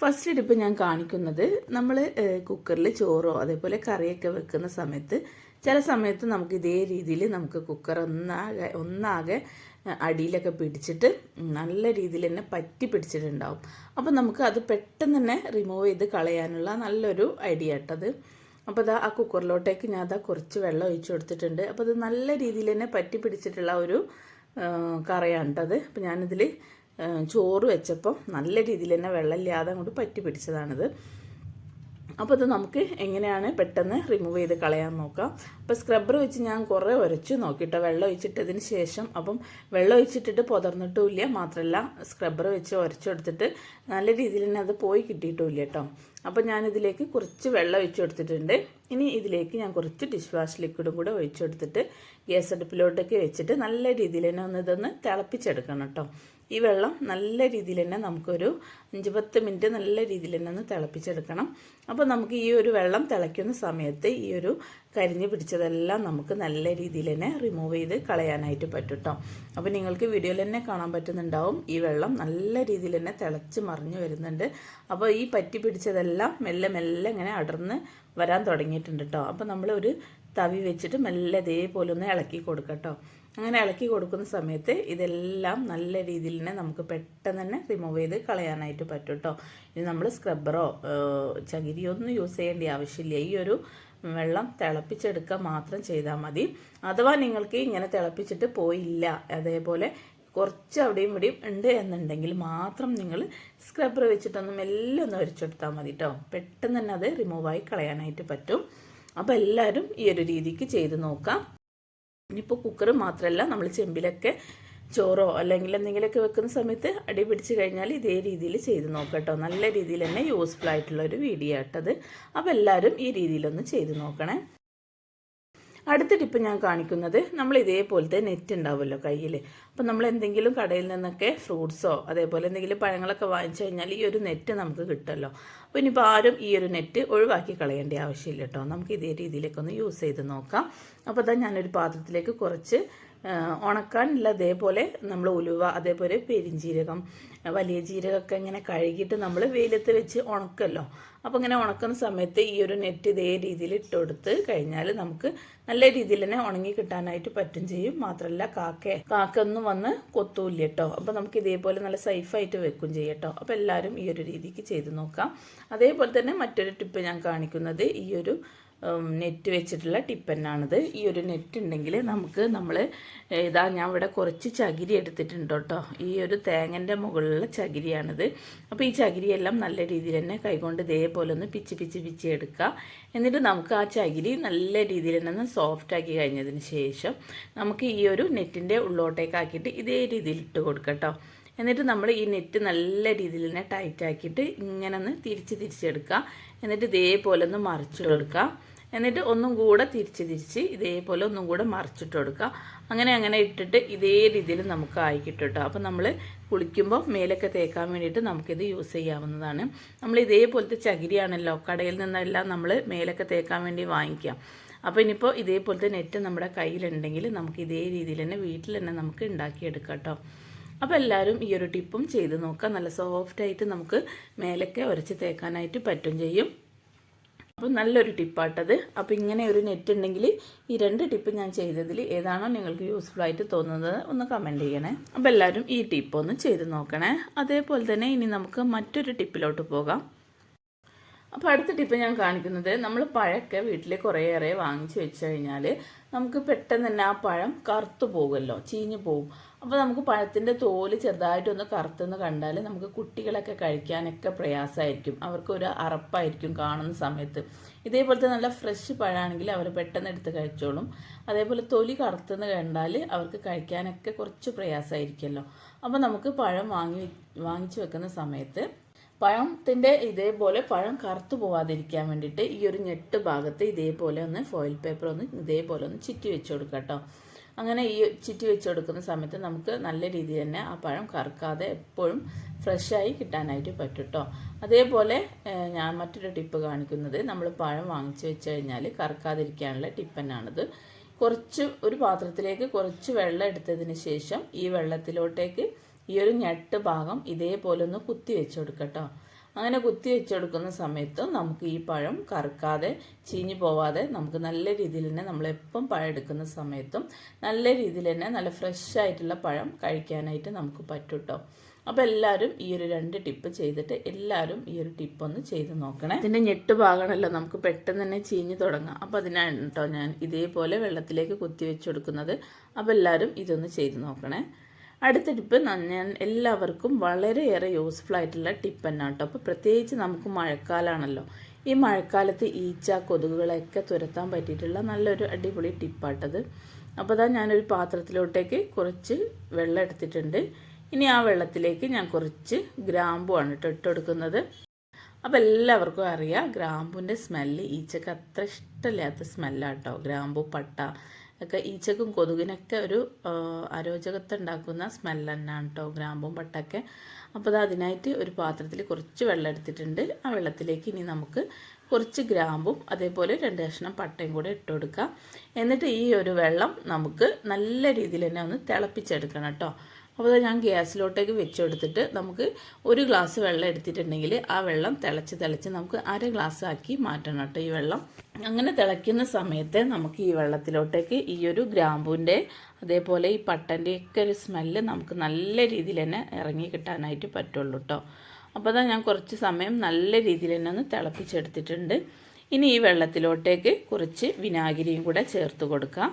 First tip ഞാൻ കാണിക്കുന്നത് നമ്മൾ കുക്കറിൽ ചോറോ അതേപോലെ കറിയൊക്കെ വെക്കുന്ന സമയത്ത് ചില സമയത്ത് നമുക്ക് ഇതേ രീതിയിൽ നമുക്ക് കുക്കർ ഒന്നാകെ ഒന്നാകെ അടിയിലൊക്കെ പിടിച്ചിട്ട് നല്ല രീതിയിൽ തന്നെ പറ്റി പിടിച്ചിട്ടുണ്ടാവും. അപ്പോൾ നമുക്ക് അത് പെട്ടെന്ന് തന്നെ റിമൂവ് ചെയ്ത് കളയാനുള്ള നല്ലൊരു ഐഡിയ കേട്ടത് അപ്പോൾ അതാ ആ കുക്കറിലോട്ടേക്ക് ഞാൻ അതാ കുറച്ച് വെള്ളം ഒഴിച്ചു കൊടുത്തിട്ടുണ്ട്. അപ്പോൾ അത് നല്ല രീതിയിൽ തന്നെ പറ്റി പിടിച്ചിട്ടുള്ള ഒരു കറയാണ് കേട്ടത് അപ്പോൾ ഞാനിതിൽ ചോറ് വെച്ചപ്പോൾ നല്ല രീതിയിൽ തന്നെ വെള്ളമില്ലാതെ അങ്ങോട്ട് പറ്റി പിടിച്ചതാണിത്. അപ്പോൾ ഇത് നമുക്ക് എങ്ങനെയാണ് പെട്ടെന്ന് റിമൂവ് ചെയ്ത് കളയാൻ നോക്കാം. അപ്പോൾ സ്ക്രബ്ബർ വെച്ച് ഞാൻ കുറേ ഉരച്ചു നോക്കിയിട്ടോ വെള്ളം ഒഴിച്ചിട്ടതിന് ശേഷം അപ്പം വെള്ളം ഒഴിച്ചിട്ടിട്ട് പുതർന്നിട്ടുമില്ല. മാത്രമല്ല സ്ക്രബ്ബർ വെച്ച് ഉരച്ചെടുത്തിട്ട് നല്ല രീതിയിൽ തന്നെ അത് പോയി കിട്ടിയിട്ടുമില്ല കേട്ടോ. അപ്പോൾ ഞാനിതിലേക്ക് കുറച്ച് വെള്ളം ഒഴിച്ചു കൊടുത്തിട്ടുണ്ട് ഇനി ഇതിലേക്ക് ഞാൻ കുറച്ച് ഡിഷ് വാഷ് ലിക്വിഡും കൂടെ ഒഴിച്ചു കൊടുത്തിട്ട് ഗ്യാസ് അടുപ്പിലോട്ടൊക്കെ വെച്ചിട്ട് നല്ല രീതിയിൽ തന്നെ ഒന്ന് ഇതൊന്ന് തിളപ്പിച്ചെടുക്കണം കേട്ടോ. ഈ വെള്ളം നല്ല രീതിയിൽ തന്നെ നമുക്കൊരു അഞ്ച് പത്ത് മിനിറ്റ് നല്ല രീതിയിൽ തന്നെ ഒന്ന് തിളപ്പിച്ചെടുക്കണം. അപ്പോൾ നമുക്ക് ഈ ഒരു വെള്ളം തിളയ്ക്കുന്ന സമയത്ത് ഈ ഒരു കരിഞ്ഞു പിടിച്ചതെല്ലാം നമുക്ക് നല്ല രീതിയിൽ തന്നെ റിമൂവ് ചെയ്ത് കളയാനായിട്ട് പറ്റും കേട്ടോ അപ്പോൾ നിങ്ങൾക്ക് വീഡിയോയിൽ തന്നെ കാണാൻ പറ്റുന്നുണ്ടാവും ഈ വെള്ളം നല്ല രീതിയിൽ തന്നെ തിളച്ച് മറിഞ്ഞു വരുന്നുണ്ട്. അപ്പോൾ ഈ പറ്റി പിടിച്ചതെല്ലാം മെല്ലെ മെല്ലെ ഇങ്ങനെ അടർന്ന് വരാൻ തുടങ്ങിയിട്ടുണ്ട് കേട്ടോ അപ്പോൾ നമ്മൾ ഒരു തവി വെച്ചിട്ട് മെല്ലെ ഇതേപോലെ ഒന്ന് ഇളക്കി കൊടുക്കട്ടോ. അങ്ങനെ ഇളക്കി കൊടുക്കുന്ന സമയത്ത് ഇതെല്ലാം നല്ല രീതിയിൽ തന്നെ നമുക്ക് പെട്ടെന്ന് തന്നെ റിമൂവ് ചെയ്ത് കളയാനായിട്ട് പറ്റും കേട്ടോ ഇനി നമ്മൾ സ്ക്രബ്ബറോ ചകിരിയോ ഒന്നും യൂസ് ചെയ്യേണ്ട ആവശ്യമില്ല. ഈ ഒരു വെള്ളം തിളപ്പിച്ചെടുക്കുക മാത്രം ചെയ്താൽ മതി. അഥവാ നിങ്ങൾക്ക് ഇങ്ങനെ തിളപ്പിച്ചിട്ട് പോയില്ല അതേപോലെ കുറച്ച് അവിടെയും ഇവിടെയും ഉണ്ട് എന്നുണ്ടെങ്കിൽ മാത്രം നിങ്ങൾ സ്ക്രബ്ബർ വെച്ചിട്ടൊന്ന് എല്ലാം ഒന്ന് ഒരിച്ചെടുത്താൽ മതി കേട്ടോ പെട്ടെന്ന് തന്നെ അത് റിമൂവായി കളയാനായിട്ട് പറ്റും. അപ്പോൾ എല്ലാവരും ഈ ഒരു രീതിക്ക് ചെയ്ത് നോക്കാം. ഇനിയിപ്പോൾ കുക്കർ മാത്രമല്ല നമ്മൾ ചെമ്പിലൊക്കെ ചോറോ അല്ലെങ്കിൽ എന്തെങ്കിലുമൊക്കെ വെക്കുന്ന സമയത്ത് അടി പിടിച്ച് കഴിഞ്ഞാൽ ഇതേ രീതിയിൽ ചെയ്ത് നോക്കട്ടോ നല്ല രീതിയിൽ തന്നെ യൂസ്ഫുൾ ആയിട്ടുള്ള ഒരു വീഡിയോ ആട്ടത്. അപ്പോൾ എല്ലാവരും ഈ രീതിയിലൊന്ന് ചെയ്ത് നോക്കണേ. അടുത്ത ടിപ്പ് ഞാൻ കാണിക്കുന്നത് നമ്മൾ ഇതേപോലത്തെ നെറ്റ് ഉണ്ടാവുമല്ലോ കയ്യിൽ അപ്പം നമ്മൾ എന്തെങ്കിലും കടയിൽ നിന്നൊക്കെ ഫ്രൂട്ട്സോ അതേപോലെ എന്തെങ്കിലും പഴങ്ങളൊക്കെ വാങ്ങിച്ചു കഴിഞ്ഞാൽ ഈ ഒരു നെറ്റ് നമുക്ക് കിട്ടുമല്ലോ. അപ്പോൾ ഇനിയിപ്പോൾ ആരും ഈ ഒരു നെറ്റ് ഒഴിവാക്കി കളയേണ്ട ആവശ്യമില്ല കേട്ടോ. നമുക്ക് ഇതേ രീതിയിലേക്കൊന്ന് യൂസ് ചെയ്ത് നോക്കാം. അപ്പോൾ അതാ ഞാനൊരു പാത്രത്തിലേക്ക് കുറച്ച് ഉണക്കാനുള്ള അതേപോലെ നമ്മൾ ഉലുവ അതേപോലെ പെരിഞ്ജീരകം വലിയ ജീരകമൊക്കെ ഇങ്ങനെ കഴുകിയിട്ട് നമ്മൾ വെയിലത്ത് വെച്ച് ഉണക്കല്ലോ. അപ്പോൾ ഇങ്ങനെ ഉണക്കുന്ന സമയത്ത് ഈ ഒരു നെറ്റ് ഇതേ രീതിയിൽ ഇട്ട് കൊടുത്ത് കഴിഞ്ഞാൽ നമുക്ക് നല്ല രീതിയിൽ തന്നെ ഉണങ്ങി കിട്ടാനായിട്ട് പറ്റും ചെയ്യും. മാത്രമല്ല കാക്ക കാക്കൊന്നും വന്ന് കൊത്തൂല്ല കേട്ടോ. അപ്പോൾ നമുക്ക് ഇതേപോലെ നല്ല സേഫായിട്ട് വെക്കും ചെയ്യും കേട്ടോ. അപ്പോൾ എല്ലാവരും ഈ ഒരു രീതിക്ക് ചെയ്ത് നോക്കാം. അതേപോലെ തന്നെ മറ്റൊരു ടിപ്പ് ഞാൻ കാണിക്കുന്നത് ഈ ഒരു നെറ്റ് വെച്ചിട്ടുള്ള ടിപ്പന്നാണിത് ഈ ഒരു നെറ്റ് ഉണ്ടെങ്കിൽ നമുക്ക് നമ്മൾ ഇതാ ഞാൻ ഇവിടെ കുറച്ച് ചകിരി എടുത്തിട്ടുണ്ട് കേട്ടോ. ഈ ഒരു തേങ്ങന്റെ മുകളിലുള്ള ചകിരിയാണിത്. അപ്പോൾ ഈ ചകിരിയെല്ലാം നല്ല രീതിയിൽ തന്നെ കൈകൊണ്ട് ഇതേപോലെ ഒന്ന് പിച്ച് പിച്ച് പിച്ച് എടുക്കുക. എന്നിട്ട് നമുക്ക് ആ ചകിരി നല്ല രീതിയിൽ തന്നെ ഒന്ന് സോഫ്റ്റ് ആക്കി കഴിഞ്ഞതിന് ശേഷം നമുക്ക് ഈ ഒരു നെറ്റിന്റെ ഉള്ളോട്ടേക്കാക്കിയിട്ട് ഇതേ രീതിയിൽ ഇട്ട് കൊടുക്കട്ടോ എന്നിട്ട് നമ്മൾ ഈ നെറ്റ് നല്ല രീതിയിൽ തന്നെ ടൈറ്റാക്കിയിട്ട് ഇങ്ങനെ ഒന്ന് തിരിച്ച് തിരിച്ചെടുക്കുക എന്നിട്ട് ഇതേപോലെ ഒന്ന് മറിച്ചു കൊടുക്കുക. എന്നിട്ട് ഒന്നും കൂടെ തിരിച്ച് തിരിച്ച് ഇതേപോലെ ഒന്നും കൂടെ മറിച്ചിട്ട് കൊടുക്കുക. അങ്ങനെ അങ്ങനെ ഇട്ടിട്ട് ഇതേ രീതിയിൽ നമുക്ക് ആയിക്കിട്ട് കേട്ടോ അപ്പോൾ നമ്മൾ കുളിക്കുമ്പോൾ മേലൊക്കെ തേക്കാൻ വേണ്ടിയിട്ട് നമുക്കിത് യൂസ് ചെയ്യാവുന്നതാണ്. നമ്മൾ ഇതേപോലത്തെ ചകിരിയാണല്ലോ കടയിൽ നിന്നെല്ലാം നമ്മൾ മേലൊക്കെ തേക്കാൻ വേണ്ടി വാങ്ങിക്കാം അപ്പോൾ ഇനിയിപ്പോൾ ഇതേപോലത്തെ നെറ്റ് നമ്മുടെ കയ്യിലുണ്ടെങ്കിൽ നമുക്ക് ഇതേ രീതിയിൽ തന്നെ വീട്ടിൽ തന്നെ നമുക്ക് ഉണ്ടാക്കിയെടുക്കാം കേട്ടോ. അപ്പോൾ എല്ലാവരും ഈ ഒരു ടിപ്പും ചെയ്ത് നോക്കാം നല്ല സോഫ്റ്റായിട്ട് നമുക്ക് മേലൊക്കെ ഉരച്ച് തേക്കാനായിട്ട് പറ്റും ചെയ്യും. അപ്പോൾ നല്ലൊരു ടിപ്പാട്ടത് അപ്പോൾ ഇങ്ങനെ ഒരു നെറ്റ് ഉണ്ടെങ്കിൽ ഈ രണ്ട് ടിപ്പ് ഞാൻ ചെയ്തതിൽ ഏതാണോ നിങ്ങൾക്ക് യൂസ്ഫുൾ ആയിട്ട് തോന്നുന്നത് ഒന്ന് കമന്റ് ചെയ്യണേ. അപ്പോൾ എല്ലാവരും ഈ ടിപ്പ് ഒന്ന് ചെയ്ത് നോക്കണേ. അതേപോലെ തന്നെ ഇനി നമുക്ക് മറ്റൊരു ടിപ്പിലോട്ട് പോകാം. അപ്പോൾ അടുത്ത ടിപ്പ് ഞാൻ കാണിക്കുന്നത് നമ്മൾ പഴമൊക്കെ വീട്ടിൽ കുറേയേറെ വാങ്ങിച്ചു വെച്ച് കഴിഞ്ഞാൽ നമുക്ക് പെട്ടെന്ന് തന്നെ ആ പഴം കറുത്തു പോകുമല്ലോ ചീഞ്ഞു പോകും. അപ്പോൾ നമുക്ക് പഴത്തിന്റെ തോൽ ചെറുതായിട്ടൊന്ന് കറുത്തെന്ന് കണ്ടാൽ നമുക്ക് കുട്ടികളൊക്കെ കഴിക്കാനൊക്കെ പ്രയാസമായിരിക്കും. അവർക്ക് ഒരു അറപ്പായിരിക്കും കാണുന്ന സമയത്ത്. ഇതേപോലത്തെ നല്ല ഫ്രഷ് പഴമാണെങ്കിൽ അവർ പെട്ടെന്ന് എടുത്ത് കഴിച്ചോളും. അതേപോലെ തൊലി കറുത്തെന്ന് കണ്ടാൽ അവർക്ക് കഴിക്കാനൊക്കെ കുറച്ച് പ്രയാസമായിരിക്കുമല്ലോ. അപ്പോൾ നമുക്ക് പഴം വാങ്ങി വാങ്ങിച്ചു വെക്കുന്ന സമയത്ത് പഴത്തിന്റെ ഇതേപോലെ പഴം കറുത്തു പോവാതിരിക്കാൻ വേണ്ടിയിട്ട് ഈ ഒരു ഞെട്ട് ഭാഗത്ത് ഇതേപോലെ ഒന്ന് ഫോയിൽ പേപ്പർ ഒന്ന് ഇതേപോലെ ഒന്ന് ചിറ്റി വെച്ച് കൊടുക്കുക കേട്ടോ അങ്ങനെ ഈ ചിറ്റി വെച്ച് കൊടുക്കുന്ന സമയത്ത് നമുക്ക് നല്ല രീതിയിൽ തന്നെ ആ പഴം കറുക്കാതെ എപ്പോഴും ഫ്രഷായി കിട്ടാനായിട്ട് പറ്റും കേട്ടോ അതേപോലെ ഞാൻ മറ്റൊരു ടിപ്പ് കാണിക്കുന്നത് നമ്മൾ പഴം വാങ്ങിച്ചു വെച്ച് കഴിഞ്ഞാൽ കറക്കാതിരിക്കാനുള്ള ടിപ്പ് തന്നെയാണിത് കുറച്ച് ഒരു പാത്രത്തിലേക്ക് കുറച്ച് വെള്ളം എടുത്തതിന് ശേഷം ഈ വെള്ളത്തിലോട്ടേക്ക് ഈ ഒരു ഞെട്ട് ഭാഗം ഇതേപോലെ ഒന്ന് കുത്തി വെച്ചെടുക്കട്ടോ. അങ്ങനെ കുത്തി വെച്ചെടുക്കുന്ന സമയത്ത് നമുക്ക് ഈ പഴം കറുക്കാതെ ചീഞ്ഞു പോവാതെ നമുക്ക് നല്ല രീതിയിൽ തന്നെ നമ്മളെപ്പം പഴം എടുക്കുന്ന സമയത്തും നല്ല രീതിയിൽ തന്നെ നല്ല ഫ്രഷ് ആയിട്ടുള്ള പഴം കഴിക്കാനായിട്ട് നമുക്ക് പറ്റൂട്ടോ. കേട്ടോ അപ്പോൾ എല്ലാവരും ഈ ഒരു രണ്ട് ടിപ്പ് ചെയ്തിട്ട് എല്ലാവരും ഈ ഒരു ടിപ്പ് ഒന്ന് ചെയ്ത് നോക്കണേ. ഇതിന്റെ ഞെട്ട് ഭാഗമാണല്ലോ നമുക്ക് പെട്ടെന്ന് തന്നെ ചീഞ്ഞ് തുടങ്ങാം. അപ്പോൾ അതിനാണ് കേട്ടോ ഞാൻ ഇതേപോലെ വെള്ളത്തിലേക്ക് കുത്തി വെച്ച് കൊടുക്കുന്നത് അപ്പോൾ എല്ലാവരും ഇതൊന്ന് ചെയ്ത് നോക്കണേ. അടുത്ത ടിപ്പ് ഞാൻ എല്ലാവർക്കും വളരെയേറെ യൂസ്ഫുൾ ആയിട്ടുള്ള ടിപ്പ് തന്നെ കേട്ടോ അപ്പോൾ പ്രത്യേകിച്ച് നമുക്ക് മഴക്കാലമാണല്ലോ ഈ മഴക്കാലത്ത് ഈച്ച കൊതുകുകളൊക്കെ തുരത്താൻ പറ്റിയിട്ടുള്ള നല്ലൊരു അടിപൊളി ടിപ്പാട്ടത് അപ്പോൾ അതാ ഞാനൊരു പാത്രത്തിലോട്ടേക്ക് കുറച്ച് വെള്ളം എടുത്തിട്ടുണ്ട്. ഇനി ആ വെള്ളത്തിലേക്ക് ഞാൻ കുറച്ച് ഗ്രാമ്പുമാണ് കേട്ടോ ഇട്ട് കൊടുക്കുന്നത്. അപ്പോൾ എല്ലാവർക്കും അറിയാം ഗ്രാമ്പുവിന്റെ സ്മെല്ല് ഈച്ചക്ക് അത്ര ഇഷ്ടമില്ലാത്ത സ്മെല്ലാട്ടോ ഗ്രാമ്പു പട്ട ഒക്കെ ഈച്ചക്കും കൊതുകിനൊക്കെ ഒരു അരോചകത്വം ഉണ്ടാക്കുന്ന സ്മെല്ല് കേട്ടോ ഗ്രാമ്പും പട്ടൊക്കെ. അപ്പോൾ അത് അതിനായിട്ട് ഒരു പാത്രത്തിൽ കുറച്ച് വെള്ളം എടുത്തിട്ടുണ്ട്. ആ വെള്ളത്തിലേക്ക് ഇനി നമുക്ക് കുറച്ച് ഗ്രാമ്പും അതേപോലെ രണ്ട് കഷ്ണം പട്ടയും കൂടെ ഇട്ട് കൊടുക്കാം. എന്നിട്ട് ഈ ഒരു വെള്ളം നമുക്ക് നല്ല രീതിയിൽ തന്നെ ഒന്ന് തിളപ്പിച്ചെടുക്കണം കേട്ടോ അപ്പോൾ അത് ഞാൻ ഗ്യാസിലോട്ടേക്ക് വെച്ച് കൊടുത്തിട്ട് നമുക്ക് ഒരു ഗ്ലാസ് വെള്ളം എടുത്തിട്ടുണ്ടെങ്കിൽ ആ വെള്ളം തിളച്ച് തിളച്ച് നമുക്ക് അര ഗ്ലാസ് ആക്കി മാറ്റണം കേട്ടോ ഈ വെള്ളം. അങ്ങനെ തിളയ്ക്കുന്ന സമയത്ത് നമുക്ക് ഈ വെള്ളത്തിലോട്ടേക്ക് ഈ ഒരു ഗ്രാമ്പൂന്റെ അതേപോലെ ഈ പട്ടന്റെ ഒക്കെ ഒരു സ്മെല്ല് നമുക്ക് നല്ല രീതിയിൽ തന്നെ ഇറങ്ങി കിട്ടാനായിട്ട് പറ്റുള്ളൂ കേട്ടോ അപ്പോൾ അതാ ഞാൻ കുറച്ച് സമയം നല്ല രീതിയിൽ തന്നെ ഒന്ന് തിളപ്പിച്ചെടുത്തിട്ടുണ്ട്. ഇനി ഈ വെള്ളത്തിലോട്ടേക്ക് കുറച്ച് വിനാഗിരിയും കൂടെ ചേർത്ത് കൊടുക്കാം.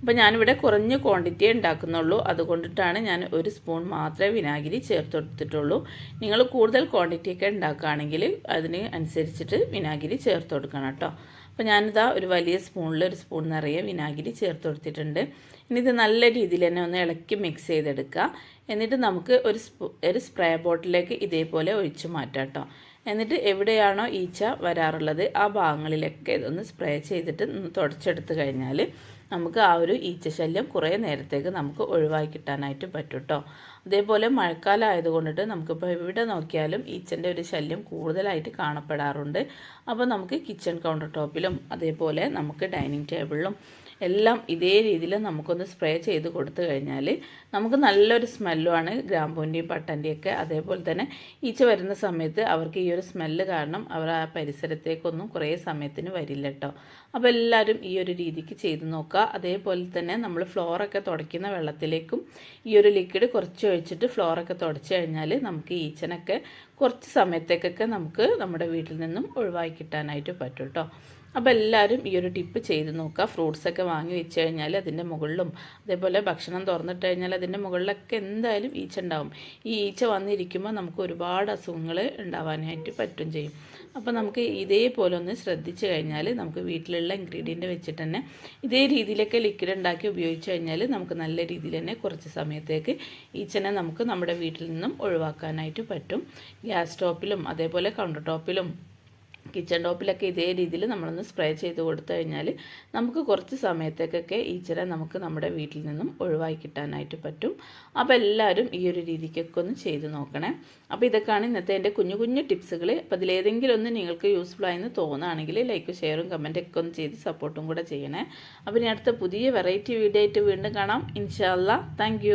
അപ്പോൾ ഞാനിവിടെ കുറഞ്ഞ ക്വാണ്ടിറ്റിയേ ഉണ്ടാക്കുന്നുള്ളൂ. അതുകൊണ്ടിട്ടാണ് ഞാൻ ഒരു സ്പൂൺ മാത്രമേ വിനാഗിരി ചേർത്ത് കൊടുത്തിട്ടുള്ളൂ നിങ്ങൾ കൂടുതൽ ക്വാണ്ടിറ്റി ഒക്കെ ഉണ്ടാക്കുകയാണെങ്കിൽ അതിന് അനുസരിച്ചിട്ട് വിനാഗിരി ചേർത്ത് കൊടുക്കണം കേട്ടോ. അപ്പോൾ ഞാനിതാ ഒരു വലിയ സ്പൂണിൽ ഒരു സ്പൂൺ നിറയെ വിനാഗിരി ചേർത്ത് കൊടുത്തിട്ടുണ്ട് ഇനി ഇത് നല്ല രീതിയിൽ തന്നെ ഒന്ന് ഇളക്കി മിക്സ് ചെയ്തെടുക്കുക. എന്നിട്ട് നമുക്ക് ഒരു ഒരു സ്പ്രേ ബോട്ടിലേക്ക് ഇതേപോലെ ഒഴിച്ചു മാറ്റാം കേട്ടോ. എന്നിട്ട് എവിടെയാണോ ഈച്ച വരാറുള്ളത് ആ ഭാഗങ്ങളിലൊക്കെ ഇതൊന്ന് സ്പ്രേ ചെയ്തിട്ട് തുടച്ചെടുത്ത് കഴിഞ്ഞാൽ നമുക്ക് ആ ഒരു ഈച്ചശല്യം കുറേ നേരത്തേക്ക് നമുക്ക് ഒഴിവാക്കി കിട്ടാനായിട്ട് പറ്റും കേട്ടോ അതേപോലെ മഴക്കാലം ആയതുകൊണ്ടിട്ട് നമുക്കിപ്പോൾ എവിടെ നോക്കിയാലും ഈച്ചന്റെ ഒരു ശല്യം കൂടുതലായിട്ട് കാണപ്പെടാറുണ്ട്. അപ്പോൾ നമുക്ക് കിച്ചൺ കൗണ്ടർ ടോപ്പിലും അതേപോലെ നമുക്ക് ഡൈനിങ് ടേബിളിലും എല്ലാം ഇതേ രീതിയിൽ നമുക്കൊന്ന് സ്പ്രേ ചെയ്ത് കൊടുത്തു കഴിഞ്ഞാൽ നമുക്ക് നല്ലൊരു സ്മെല്ലുമാണ്. ഗ്രാമ്പൂന്റെയും പട്ടന്റെയും ഒക്കെ അതേപോലെ തന്നെ ഈച്ച വരുന്ന സമയത്ത് അവർക്ക് ഈ ഒരു സ്മെല്ല് കാരണം അവർ ആ പരിസരത്തേക്കൊന്നും കുറേ സമയത്തിന് വരില്ല കേട്ടോ അപ്പോൾ എല്ലാവരും ഈ ഒരു രീതിക്ക് ചെയ്ത് നോക്കുക. അതേപോലെ തന്നെ നമ്മൾ ഫ്ലോറൊക്കെ തുടയ്ക്കുന്ന വെള്ളത്തിലേക്കും ഈ ഒരു ലിക്വിഡ് കുറച്ച് ഒഴിച്ചിട്ട് ഫ്ലോറൊക്കെ തുടച്ച് കഴിഞ്ഞാൽ നമുക്ക് ഈച്ചനൊക്കെ കുറച്ച് സമയത്തേക്കൊക്കെ നമുക്ക് നമ്മുടെ വീട്ടിൽ നിന്നും ഒഴിവാക്കി കിട്ടാനായിട്ട് പറ്റും കേട്ടോ അപ്പോൾ എല്ലാവരും ഈ ഒരു ടിപ്പ് ചെയ്ത് നോക്കുക. ഫ്രൂട്ട്സൊക്കെ വാങ്ങി വെച്ച് കഴിഞ്ഞാൽ അതിന്റെ മുകളിലും അതേപോലെ ഭക്ഷണം തുറന്നിട്ട് കഴിഞ്ഞാൽ അതിന്റെ മുകളിലൊക്കെ എന്തായാലും ഈച്ച ഉണ്ടാവും ഈ ഈച്ച വന്നിരിക്കുമ്പോൾ നമുക്ക് ഒരുപാട് അസുഖങ്ങൾ ഉണ്ടാവാനായിട്ട് പറ്റും ചെയ്യും. അപ്പോൾ നമുക്ക് ഇതേപോലെ ഒന്ന് ശ്രദ്ധിച്ചു കഴിഞ്ഞാൽ നമുക്ക് വീട്ടിലുള്ള ഇൻഗ്രീഡിയന്റ് വെച്ചിട്ട് തന്നെ ഇതേ രീതിയിലൊക്കെ ലിക്വിഡ് ഉണ്ടാക്കി ഉപയോഗിച്ച് കഴിഞ്ഞാൽ നമുക്ക് നല്ല രീതിയിൽ തന്നെ കുറച്ച് സമയത്തേക്ക് ഈച്ചനെ നമുക്ക് നമ്മുടെ വീട്ടിൽ നിന്നും ഒഴിവാക്കാനായിട്ട് പറ്റും. ഗ്യാസ് ടോപ്പിലും അതേപോലെ കൗണ്ടർ ടോപ്പിലും കിച്ചൺ ടോപ്പിലൊക്കെ ഇതേ രീതിയിൽ നമ്മളൊന്ന് സ്പ്രേ ചെയ്ത് കൊടുത്തു കഴിഞ്ഞാൽ നമുക്ക് കുറച്ച് സമയത്തേക്കൊക്കെ ഈച്ചനെ നമുക്ക് നമ്മുടെ വീട്ടിൽ നിന്നും ഒഴിവാക്കി കിട്ടാനായിട്ട് പറ്റും. അപ്പോൾ എല്ലാവരും ഈ ഒരു രീതിക്കൊക്കെ ഒന്ന് ചെയ്ത് നോക്കണേ. അപ്പോൾ ഇതൊക്കെയാണ് ഇന്നത്തെ എന്റെ കുഞ്ഞു കുഞ്ഞു ടിപ്സുകൾ. അപ്പോൾ അതിലേതെങ്കിലും ഒന്ന് നിങ്ങൾക്ക് യൂസ്ഫുൾ ആയെന്ന് തോന്നുകയാണെങ്കിൽ ലൈക്ക് ഷെയറും കമന്റൊക്കെ ഒന്ന് ചെയ്ത് സപ്പോർട്ടും കൂടെ ചെയ്യണേ. അപ്പോൾ ഇനി അടുത്ത പുതിയ വെറൈറ്റി വീഡിയോ ആയിട്ട് വീണ്ടും കാണാം. ഇൻഷാല്ല താങ്ക്